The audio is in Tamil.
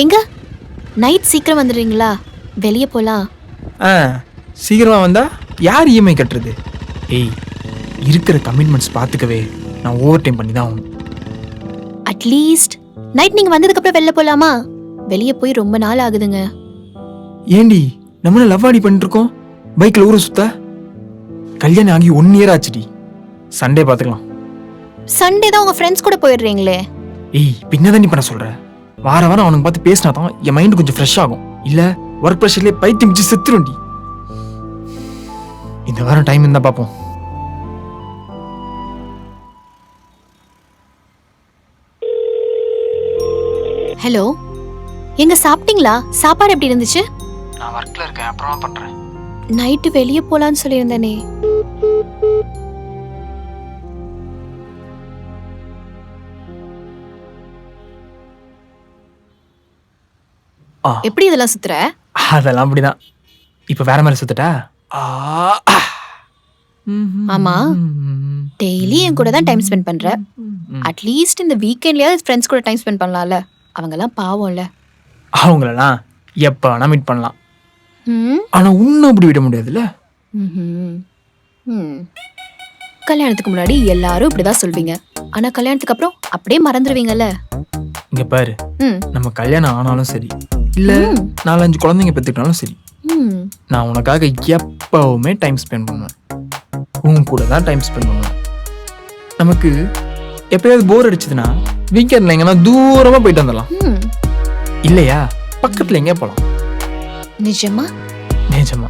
எங்க? நைட் சீக்கிரம் வந்துடுறீங்களா? வெளியே போலாம். ஆ சீக்கிரமா வந்தா யார் இஎம்ஐ கட்டுறது? ஏய் இருக்கிற கமிட்மெண்ட்ஸ் பார்த்துக்கவே நான் ஓவர் டைம் பண்ணி தான் ஆகணும். அட்லீஸ்ட் நைட் நீங்க வந்ததுக்கு அப்புறம் வெளில போலாமா? வெளியே போய் ரொம்ப நாள் ஆகுதுங்க. ஏண்டி நம்மள லவ் ஆடி பண்ணிட்டு இருக்கோம் பைக்கில் ஊரை சுத்த? கல்யாணம் ஆகி ஒன் இயர் ஆச்சுடி. சண்டே பார்த்துக்கலாம். சண்டே தான் உங்க ஃப்ரெண்ட்ஸ் கூட போயிடுறீங்களே. ஏய் பின்னதான் நீ பண்ண சொல்ற? வார வாரம் அவனுக்கு பார்த்து பேசினா தான் என் மைண்ட் கொஞ்சம் ஃப்ரெஷ் ஆகும். இல்ல ஒர்க் ப்ரெஷர்லேயே பைத்தியம் மிச்சு செத்துருண்டி இந்த வாரம் டைம் இருந்தா பார்ப்போம். ஹலோ எங்க சாப்பிட்டீங்களா? சாப்பாடு எப்படி இருந்துச்சு? நான் ஒர்க்ல இருக்கேன் அப்புறமா பண்றேன். நைட்டு வெளியே போலான்னு சொல்லியிருந்தேனே. எப்படி இதெல்லாம் சுத்துற? அதெல்லாம் அப்படிதான். இப்ப வேற மாதிரி சுத்தட்டா. ஆமா. டெய்லி என் கூட தான் டைம் ஸ்பெண்ட் பண்ற. அட்லீஸ்ட் இந்த வீக்கெண்ட்லயாவது ஃப்ரெண்ட்ஸ் கூட டைம் ஸ்பெண்ட் பண்ணலாம்ல. அவங்கெல்லாம் பாவம்ல. அவங்களெல்லாம் எப்ப வேணா மீட் பண்ணலாம். ம். ஆனா உன்னை அப்படி விட முடியாதுல்ல. கல்யாணத்துக்கு முன்னாடி எல்லாரும் இப்படிதான் சொல்வீங்க. ஆனா கல்யாணத்துக்கு அப்புறம் அப்படியே மறந்துடுவீங்கல்ல இங்க பாரு. ம். நம்ம கல்யாணம் ஆனாலும் சரி இல்ல. நாலஞ்சு குழந்தைங்க பெற்றுக்கிட்டாலும் சரி. நான் உனக்காக எப்பவுமே டைம் ஸ்பெண்ட் பண்ணுவேன். உன் கூட தான் டைம் ஸ்பெண்ட் பண்ணுவேன். நமக்கு எப்பயாவது போர் அடிச்சதுன்னா வீக்கெண்ட்ல எங்கன்னா தூரமா போயிட்டு வந்துடலாம். இல்லையா? பக்கத்துல எங்கே போகலாம் நிஜமா? நிஜமா.